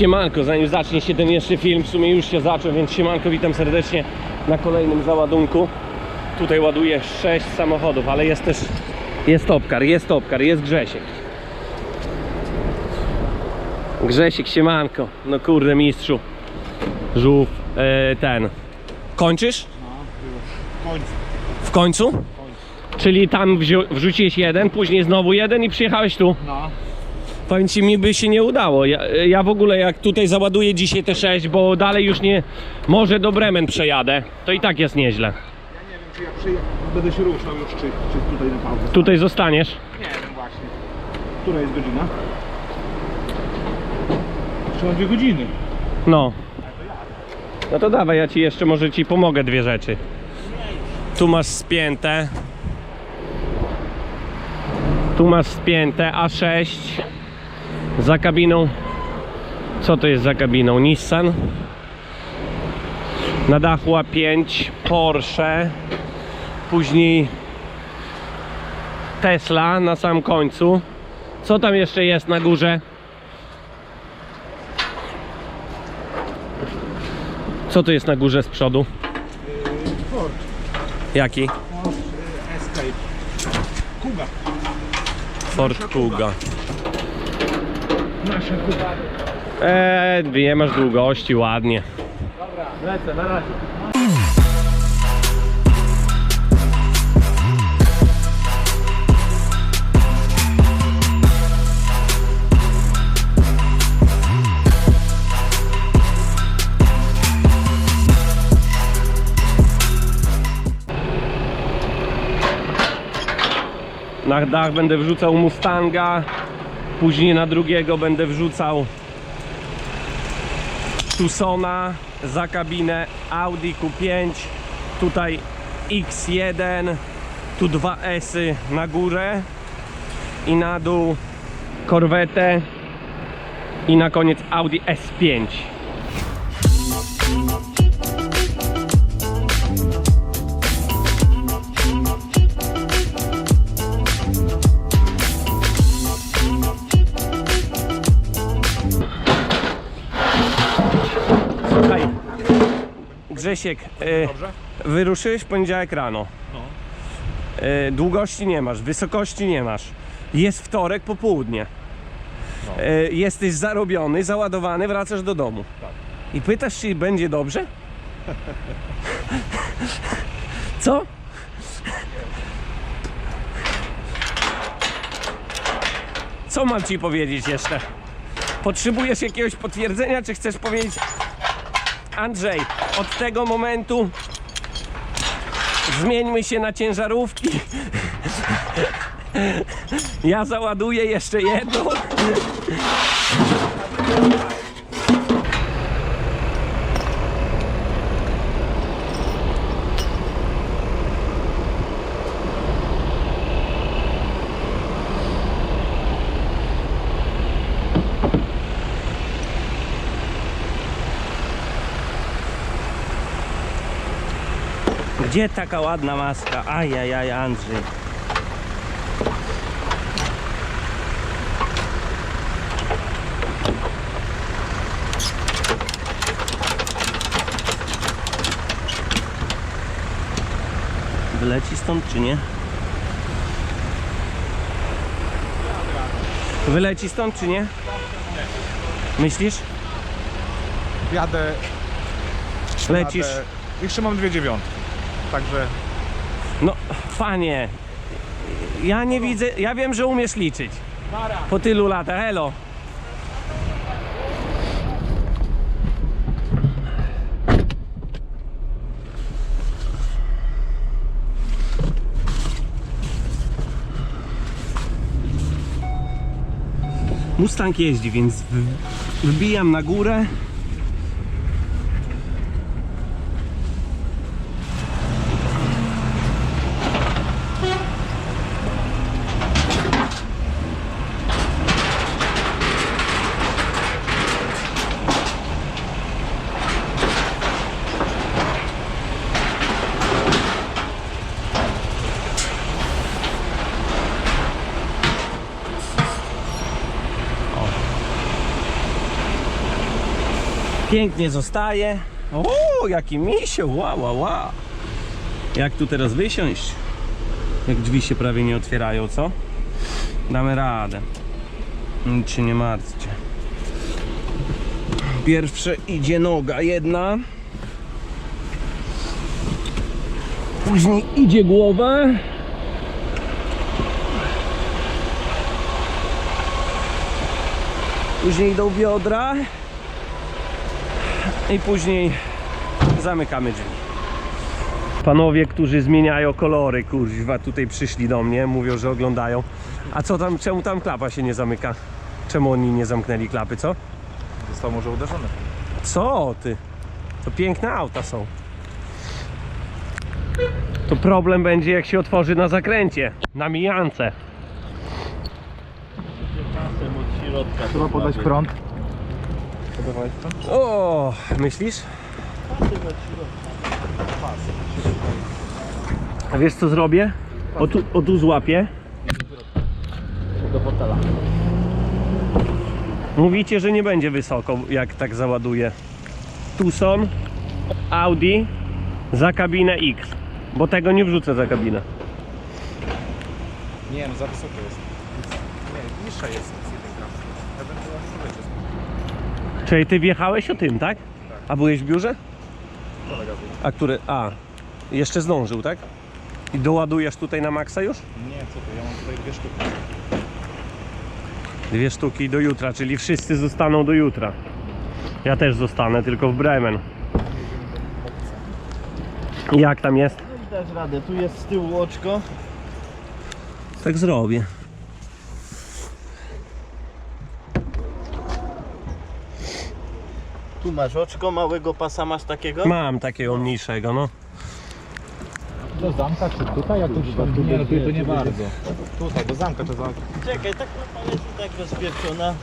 Siemanko, zanim zacznie się ten jeszcze film, w sumie już się zaczął, więc siemanko, witam serdecznie na kolejnym załadunku. Tutaj ładuję 6 samochodów, ale jest też, jest Topkar, jest Topkar, jest Grzesiek. Grzesiek, siemanko, no kurde mistrzu, żółw, e, ten. Kończysz? W końcu. W końcu? Czyli tam wrzuciłeś jeden, później znowu jeden i przyjechałeś tu. No. Powiem ci, mi by się nie udało. Ja, ja w ogóle jak tutaj załaduję dzisiaj te 6, bo dalej już nie, może do Bremen przejadę, to i tak jest nieźle. Ja nie wiem, czy ja przyje... będę się ruszał już, czy, czy tutaj na pauzę. Tutaj zostaniesz. Nie wiem właśnie. Która jest godzina? Jeszcze mam dwie godziny. No. No to dawaj, ja ci jeszcze może ci pomogę dwie rzeczy. Tu masz spięte. Tu masz spięte A6 za kabiną. Co to jest za kabiną? Nissan. Na dachu A5 Porsche. Później Tesla na samym końcu. Co tam jeszcze jest na górze? Co to jest na górze z przodu? Ford. Jaki? Ford Escape. Kuga. Ford Kuga. Nasza Kuga. Eee, dwie masz długości, ładnie. Dobra, lecę, na razie. Na dach będę wrzucał Mustanga, później na drugiego będę wrzucał Tucsona, za kabinę Audi Q5, tutaj X1, tu dwa S-y na górę i na dół Corvette i na koniec Audi S5. Grzesiek, e, Dobrze? wyruszyłeś w poniedziałek rano. No. E, długości nie masz, wysokości nie masz. Jest wtorek, popołudnie. No. E, jesteś zarobiony, załadowany, wracasz do domu. Tak. I pytasz, czy będzie dobrze? Co? Co mam ci powiedzieć jeszcze? Potrzebujesz jakiegoś potwierdzenia, czy chcesz powiedzieć Andrzej, od tego momentu zmieńmy się na ciężarówki. Ja załaduję jeszcze jedną. Gdzie taka ładna maska? Ajajaj, Andrzej. Wyleci stąd czy nie? Wyleci stąd czy nie? Myślisz? Jadę. Lecisz? Jadę. Jeszcze mam dwie dziewiątki. Także No, panie, ja nie widzę, ja wiem, że umiesz liczyć. Po tylu latach, elo. Mustang jeździ, więc wbijam na górę. Pięknie zostaje. O, jaki misio, wow, wow, wow. Jak tu teraz wysiąść? Jak drzwi się prawie nie otwierają, co? Damy radę. Nic się nie martwcie. Pierwsze idzie noga jedna. Później idzie głowa. Później idą biodra. I później zamykamy drzwi. Panowie, którzy zmieniają kolory, kurwa, tutaj przyszli do mnie, mówią, że oglądają. A co tam, czemu tam klapa się nie zamyka? Czemu oni nie zamknęli klapy, co? Został może uderzony. Co ty? To piękne auta są. To problem będzie jak się otworzy na zakręcie, na mijance. Trzeba podać prąd. Podawałeś? O, myślisz? A wiesz co zrobię? O tu, o tu złapię. Do fotela. Mówicie, że nie będzie wysoko, jak tak załaduję. Tucson, Audi, za kabinę X. Bo tego nie wrzucę za kabinę. Nie, no za wysoko jest. Nie, niższa jest z jednej gram. Ewentualnie wyjdzie. Czyli ty wjechałeś o tym, tak? A byłeś w biurze? Kolega był. A który. A, jeszcze zdążył, tak? I doładujesz tutaj na maksa już? Nie, co ty, ja mam tutaj dwie sztuki. Dwie sztuki do jutra, czyli wszyscy zostaną do jutra. Ja też zostanę, tylko w Bremen. Jak tam jest? Dasz radę, tu jest z tyłu oczko. Tak zrobię. Tu masz oczko, małego pasa masz takiego. Mam takiego mniejszego, no. Do zamka czy tutaj? Jak tu Nie, tu, tu nie bardzo. Tutaj, do zamka to zamka. Czekaj, tak klapa jest i tak rozpieprzona.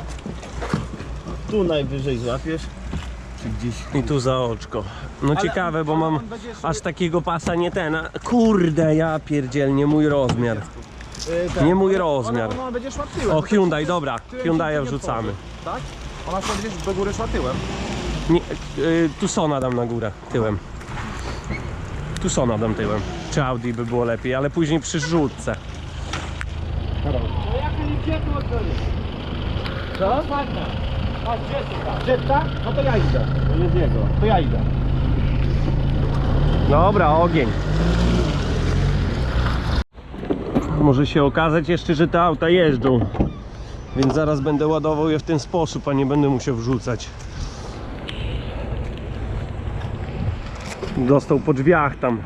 Tu najwyżej złapiesz. Czy gdzieś. I tu za oczko. No ciekawe, bo mam aż takiego pasa nie ten. a- Kurde, ja pierdziel, nie mój rozmiar. Nie mój rozmiar. Ona, ona będzie szła tyłem. O, Hyundai, dobra. Hyundai wrzucamy. Tak? Ona szła gdzieś do góry szła tyłem. Nie, y, Tucsona dam na górę, tyłem. Tucsona dam tyłem. Czy Audi by było lepiej, ale później przy rzutce. Co? A gdzie Jetta? No to ja idę. To jest jego. To ja idę. Dobra, ogień. Może się okazać jeszcze, że te auta jeżdżą. Więc zaraz będę ładował je w ten sposób, a nie będę musiał wrzucać. Dostał po drzwiach tam.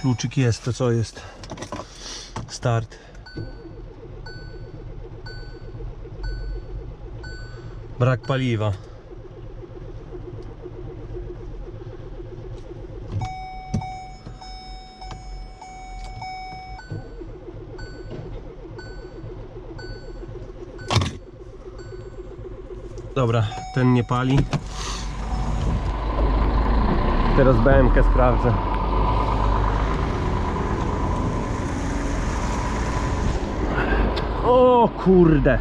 Kluczyk jest, to co jest? Start. Brak paliwa. Dobra, ten nie pali. Teraz BMK sprawdzę. O kurde.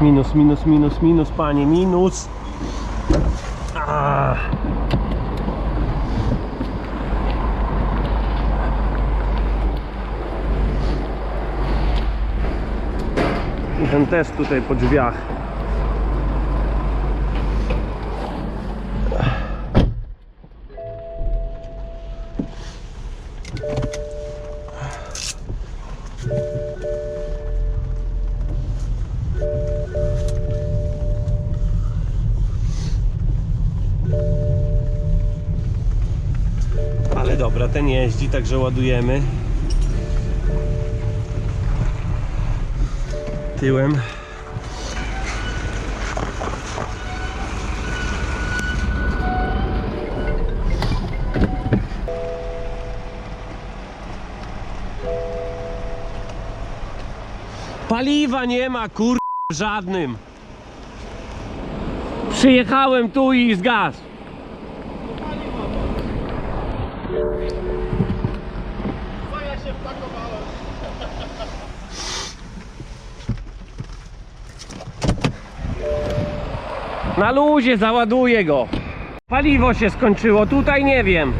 Minus, minus, minus, minus, panie, minus. Ten też tutaj po drzwiach. Ale dobra, ten jeździ, także ładujemy. Tyłem. Paliwa nie ma, kur... żadnym. Przyjechałem tu i zgasł. Co ja się wpakowałem? Na luzie załaduję go. Paliwo się skończyło, tutaj nie wiem.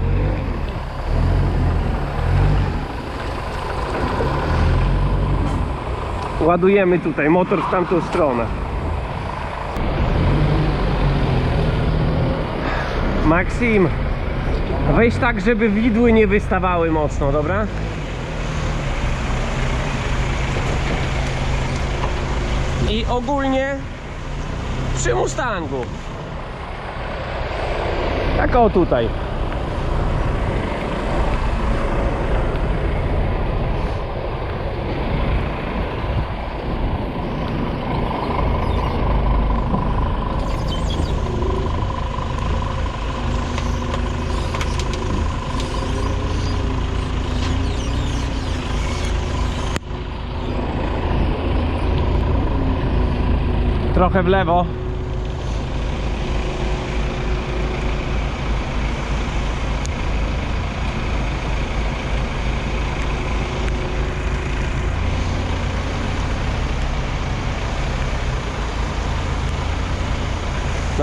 Ładujemy tutaj motor w tamtą stronę. Maksim, weź tak, żeby widły nie wystawały mocno, dobra? I ogólnie przy Mustangu. Tak o tutaj. Trochę w lewo.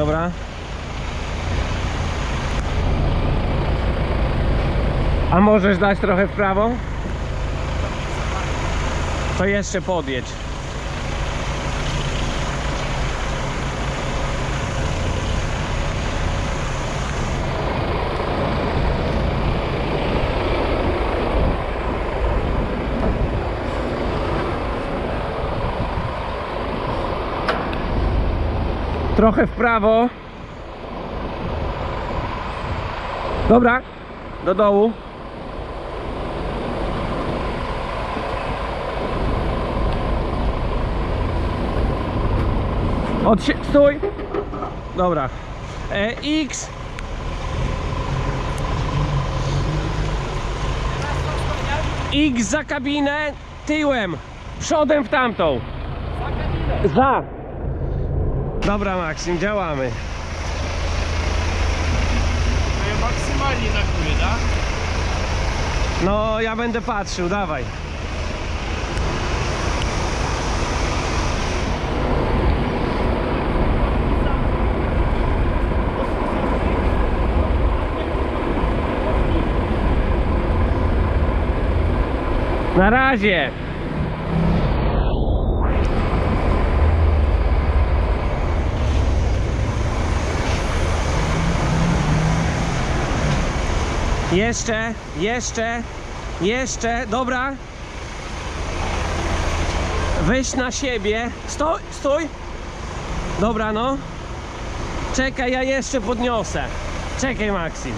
Dobra. A możesz dać trochę w prawo? To jeszcze podjedź. Trochę w prawo. Dobra, do dołu. Od się... Stój. Dobra. E, X. X za kabinę, tyłem. Przodem w tamtą. Za. Dobra Maksim, działamy. To ja maksymalnie na tak? No, ja będę patrzył, dawaj. Na razie. Jeszcze, jeszcze, jeszcze, dobra. Weź na siebie. Stój, stój. Dobra, no. Czekaj, ja jeszcze podniosę. Czekaj, Maksim.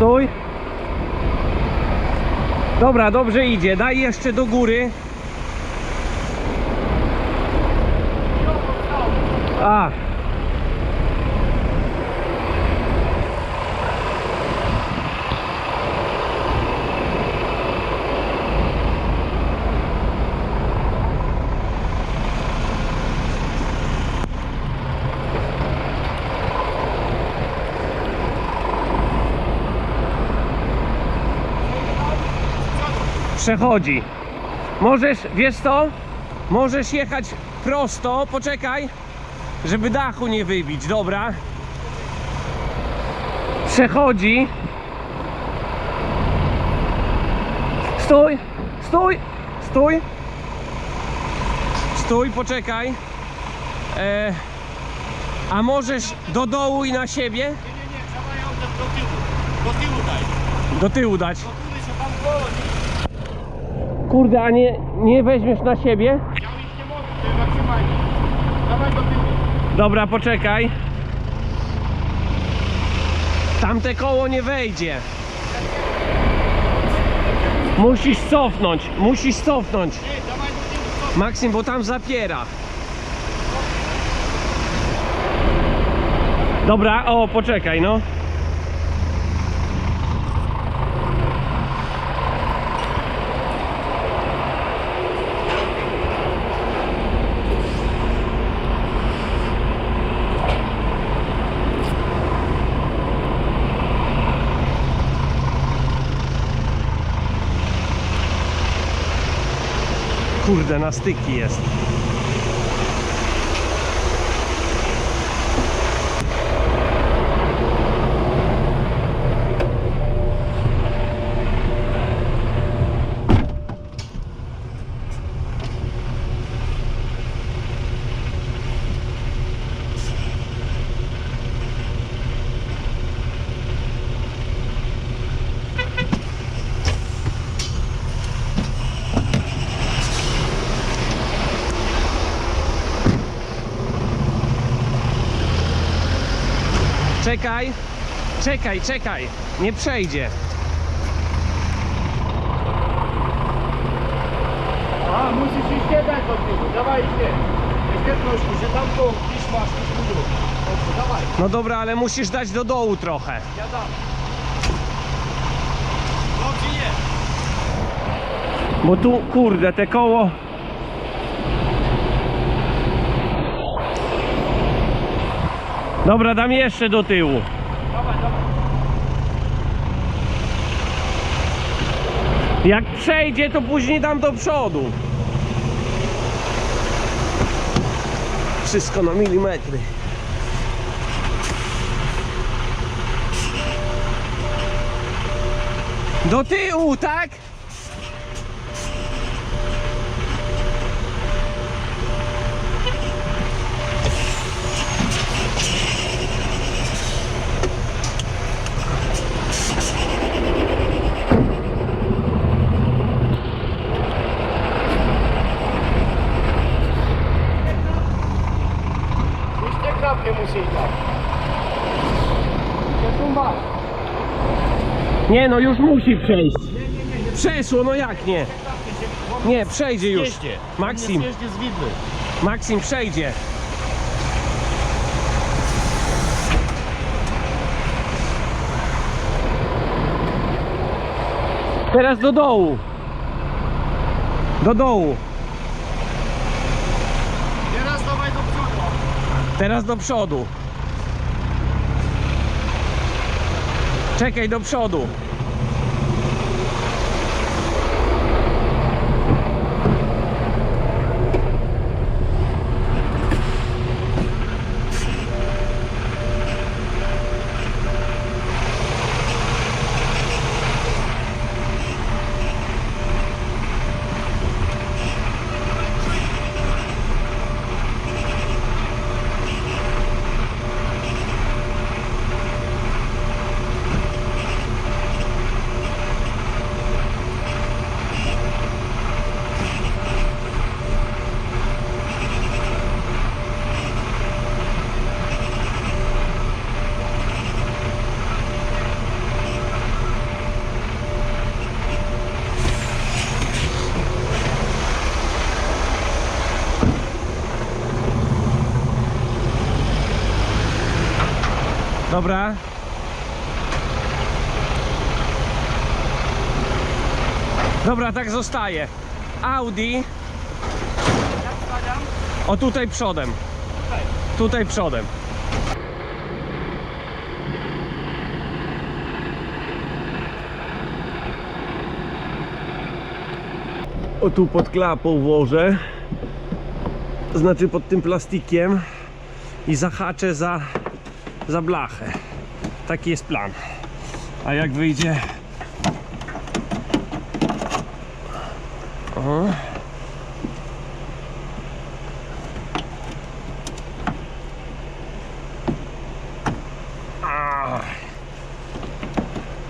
Stój. Dobra, dobrze idzie. Daj jeszcze do góry. A. Przechodzi. Możesz, wiesz co? Możesz jechać prosto, poczekaj, żeby dachu nie wybić, dobra? Przechodzi. Stój, stój, stój. Stój, poczekaj. E, a możesz do dołu i na siebie? Nie, nie, nie, trzeba ją do, do tyłu. Do tyłu daj. Do tyłu dać. Do góry się goni. Kurde, a nie, nie weźmiesz na siebie? Ja nic nie mogę. Dawaj do tyłu. Dobra, poczekaj. Tamte koło nie wejdzie. Musisz cofnąć, musisz cofnąć. Ej, dawaj do tyłu, bo tam zapiera. Dobra, o, poczekaj, no. Kurde, na styki jest. Czekaj, czekaj, czekaj, nie przejdzie. A, musisz iść jeden do tyłu, dawaj idzie. Świetność, że tam to gdzieś masz, gdzieś tu. Dobrze, dawaj, No dobra, ale musisz dać do dołu trochę. ja dam. Dobrze nie. Bo tu, kurde, te koło. Dobra, dam jeszcze do tyłu. Jak przejdzie, to później dam do przodu. Wszystko na milimetry. Do tyłu, tak? Już te kropki musi iść tam. Ja tu masz. Nie, no już musi przejść. Przeszło, no jak nie? Nie, przejdzie już. Jeździe. Maksim, Jeździe z widły. Maksim przejdzie. Teraz do dołu. Do dołu. Teraz dawaj do przodu. Teraz do przodu. Czekaj do przodu. Dobra. Dobra, tak zostaje. Audi. O tutaj przodem. Tutaj przodem. O tu pod klapą włożę. Znaczy pod tym plastikiem i zahaczę za za blachę. Taki jest plan. A jak wyjdzie. O.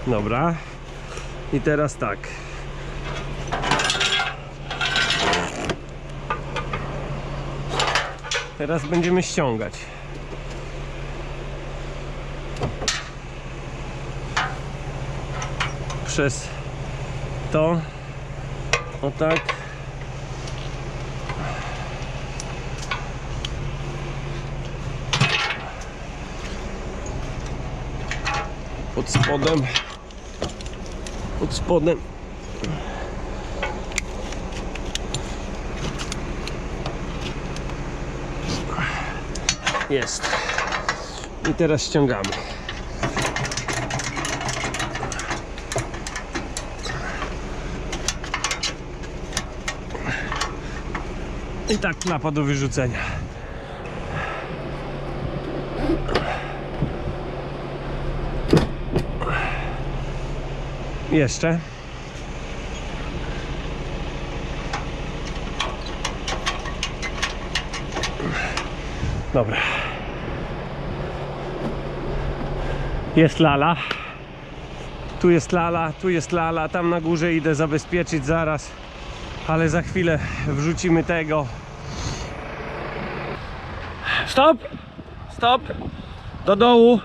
Dobra. I teraz tak. Teraz będziemy ściągać. Przez to o tak pod spodem. Pod spodem. Jest. I teraz ściągamy. I tak klapa do wyrzucenia. Jeszcze. Dobra. Jest lala. Tu jest lala, tu jest lala. Tam na górze idę zabezpieczyć zaraz. Ale za chwilę wrzucimy tego. Stop! Stop! Do dołu.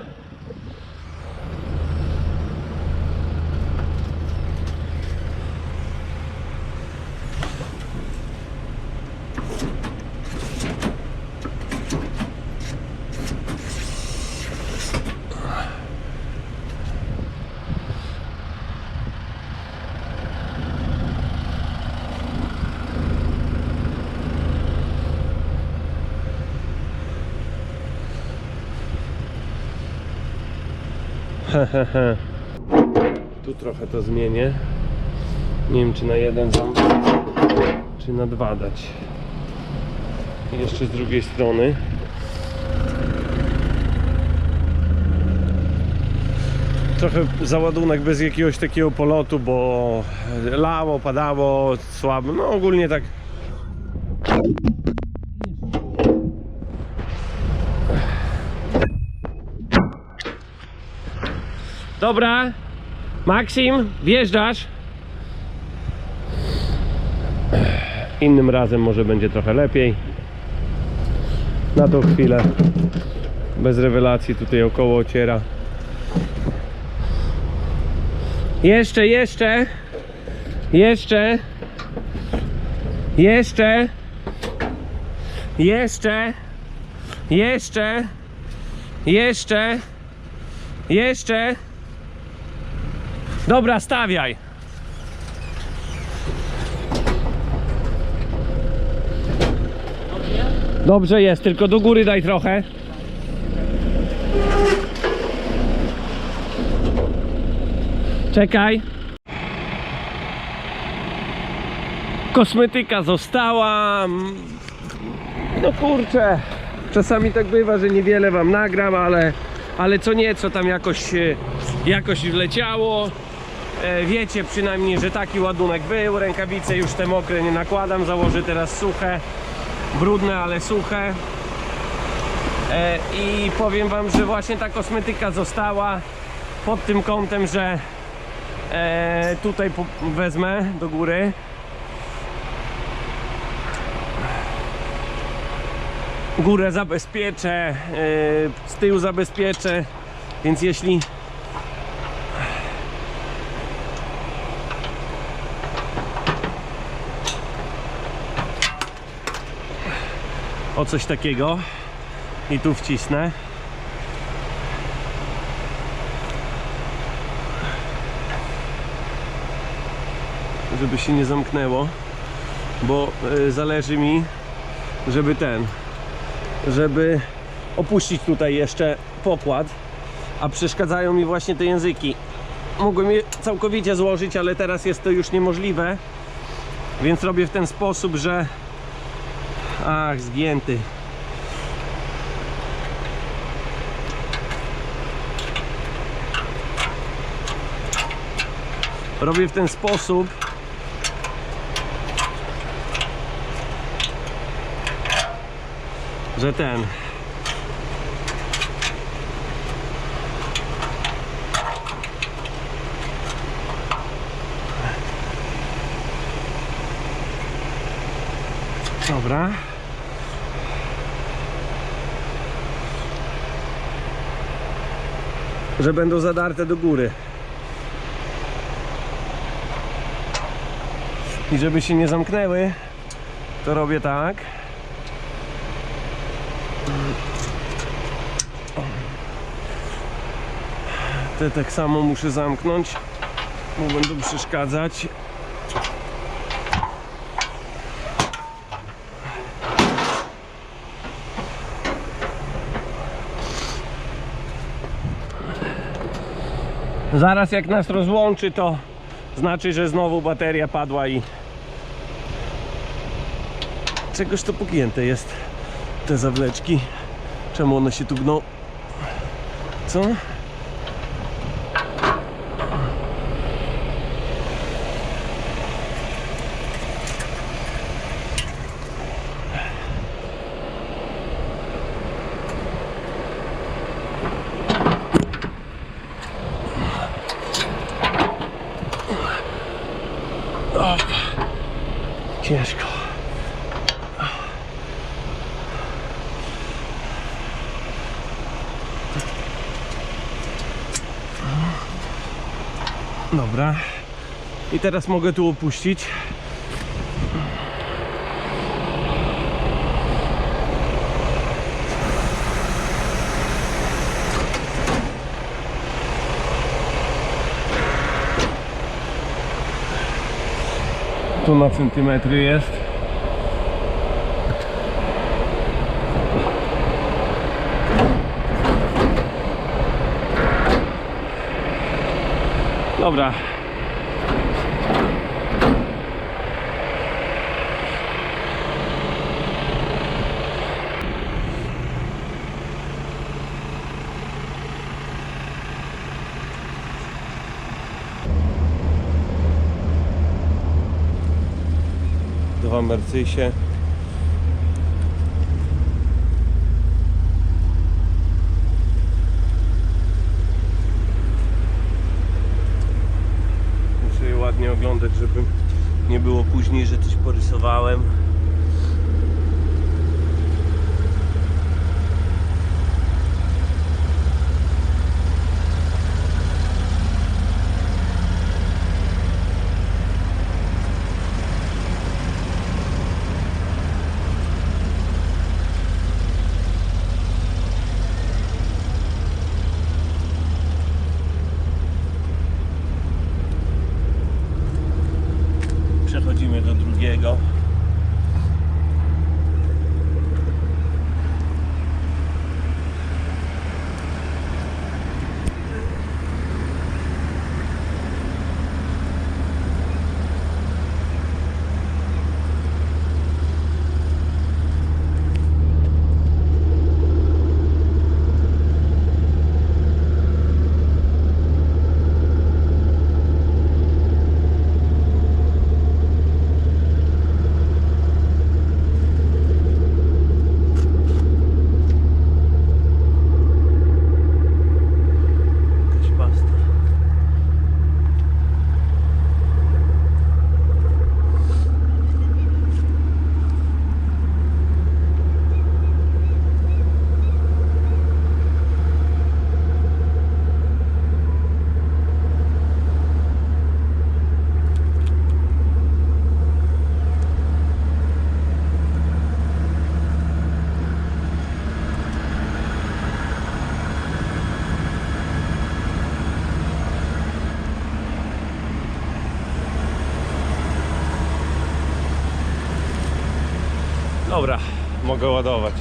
Tu trochę to zmienię. Nie wiem czy na jeden ząb, czy na dwa dać. Jeszcze z drugiej strony. Trochę załadunek bez jakiegoś takiego polotu, bo lało, padało, słabo. No ogólnie tak. Dobra, Maksim, wjeżdżasz. Innym razem może będzie trochę lepiej. Na tą chwilę bez rewelacji tutaj około ociera. Jeszcze, jeszcze. Jeszcze. Jeszcze. Jeszcze. Jeszcze. Jeszcze. Jeszcze. Dobra, stawiaj. Dobrze jest, tylko do góry daj trochę. Czekaj. Kosmetyka została. No kurczę. Czasami tak bywa, że niewiele wam nagram, ale, ale co nieco tam jakoś, e, jakoś wleciało. E, Wiecie przynajmniej, że taki ładunek był. Rękawice już te mokre nie nakładam. Założę teraz suche. Brudne, ale suche. E, I powiem wam, że właśnie ta kosmetyka została pod tym kątem, że e, tutaj wezmę do góry. Górę zabezpieczę, z tyłu zabezpieczę, więc jeśli o coś takiego i tu wcisnę. Żeby się nie zamknęło, bo y, zależy mi, żeby ten, żeby opuścić tutaj jeszcze pokład, a przeszkadzają mi właśnie te języki. Mogłem je całkowicie złożyć, ale teraz jest to już niemożliwe, więc robię w ten sposób, że Ach, zgięty. Robię w ten sposób. Że ten. Dobra. Że będą zadarte do góry. I żeby się nie zamknęły, to robię tak. Te tak samo muszę zamknąć, bo będą przeszkadzać. Zaraz jak nas rozłączy, to znaczy, że znowu bateria padła i czegoś to pogięte jest te zawleczki. Czemu one się tu gną? Co? Dobra. I teraz mogę tu opuścić. Tu na centymetry jest. Dobra. Dwa Mercysie. Dobra, mogę ładować.